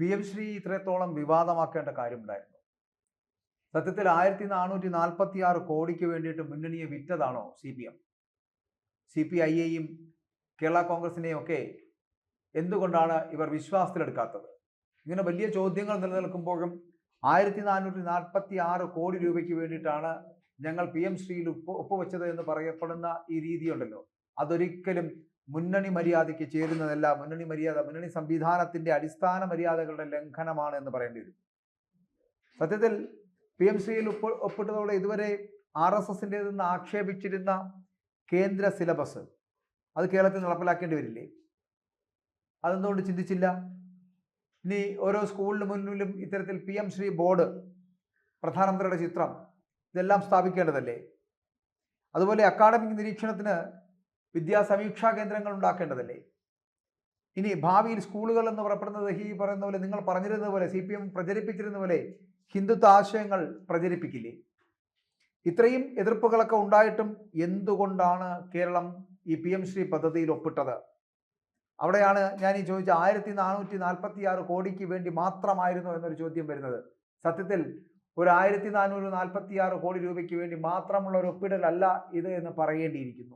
P M Shri ഇത്രത്തോളം വിവാദമാക്കേണ്ട കാര്യമുണ്ടായിരുന്നു. സത്യത്തിൽ ആയിരത്തി നാനൂറ്റി നാൽപ്പത്തി ആറ് കോടിക്ക് വേണ്ടിയിട്ട് മുന്നണിയെ വിറ്റതാണോ C P M? C P I എയും കേരള കോൺഗ്രസിനെയും ഒക്കെ എന്തുകൊണ്ടാണ് ഇവർ വിശ്വാസത്തിലെടുക്കാത്തത്? ഇങ്ങനെ വലിയ ചോദ്യങ്ങൾ നിലനിൽക്കുമ്പോഴും ആയിരത്തി നാനൂറ്റി നാൽപ്പത്തി ആറ് കോടി രൂപയ്ക്ക് വേണ്ടിയിട്ടാണ് ഞങ്ങൾ പി എം ശ്രീയിൽ ഒപ്പ് ഒപ്പുവെച്ചത് എന്ന് പറയപ്പെടുന്ന ഈ രീതിയുണ്ടല്ലോ. അതൊരിക്കലും മുന്നണി മര്യാദയ്ക്ക് ചേരുന്നതല്ല. മുന്നണി മര്യാദ മുന്നണി സംവിധാനത്തിന്റെ അടിസ്ഥാന മര്യാദകളുടെ ലംഘനമാണ് എന്ന് പറയേണ്ടി വരും സത്യത്തിൽ പി എം സിയിൽ ഒപ്പ് ഒപ്പിട്ടതോടെ ഇതുവരെ ആർ എസ് എസിന്റെതെന്ന് ആക്ഷേപിച്ചിരുന്ന കേന്ദ്ര സിലബസ് അത് കേരളത്തിൽ നടപ്പിലാക്കേണ്ടി വരില്ലേ? അതെന്തുകൊണ്ട് ചിന്തിച്ചില്ല? ഇനി ഓരോ സ്കൂളിന് മുന്നിലും ഇത്തരത്തിൽ പി എം ശ്രീ ബോർഡ് പ്രധാനമന്ത്രിയുടെ ചിത്രം ഇതെല്ലാം സ്ഥാപിക്കേണ്ടതല്ലേ? അതുപോലെ അക്കാഡമിക് നിരീക്ഷണത്തിന് വിദ്യാസമീക്ഷാ കേന്ദ്രങ്ങൾ ഉണ്ടാക്കേണ്ടതല്ലേ? ഇനി ഭാവിയിൽ സ്കൂളുകൾ എന്ന് പറയപ്പെടുന്നത് ഈ പറയുന്ന പോലെ നിങ്ങൾ പറഞ്ഞിരുന്ന പോലെ സി പി എം പ്രചരിപ്പിച്ചിരുന്ന പോലെ ഹിന്ദുത്വ ആശയങ്ങൾ പ്രചരിപ്പിക്കില്ലേ? ഇത്രയും എതിർപ്പുകളൊക്കെ ഉണ്ടായിട്ടും എന്തുകൊണ്ടാണ് കേരളം ഈ പി എം ശ്രീ പദ്ധതിയിൽ ഒപ്പിട്ടത്? അവിടെയാണ് ഞാൻ ഈ ചോദിച്ച ആയിരത്തി നാനൂറ്റി നാൽപ്പത്തി ആറ് കോടിക്ക് വേണ്ടി മാത്രമായിരുന്നു എന്നൊരു ചോദ്യം വരുന്നത്. സത്യത്തിൽ ഒരു ആയിരത്തി നാനൂറ് നാൽപ്പത്തി ആറ് കോടി രൂപയ്ക്ക് വേണ്ടി മാത്രമുള്ള ഒരു ഒപ്പിടലല്ല ഇത് എന്ന് പറയേണ്ടിയിരിക്കുന്നു.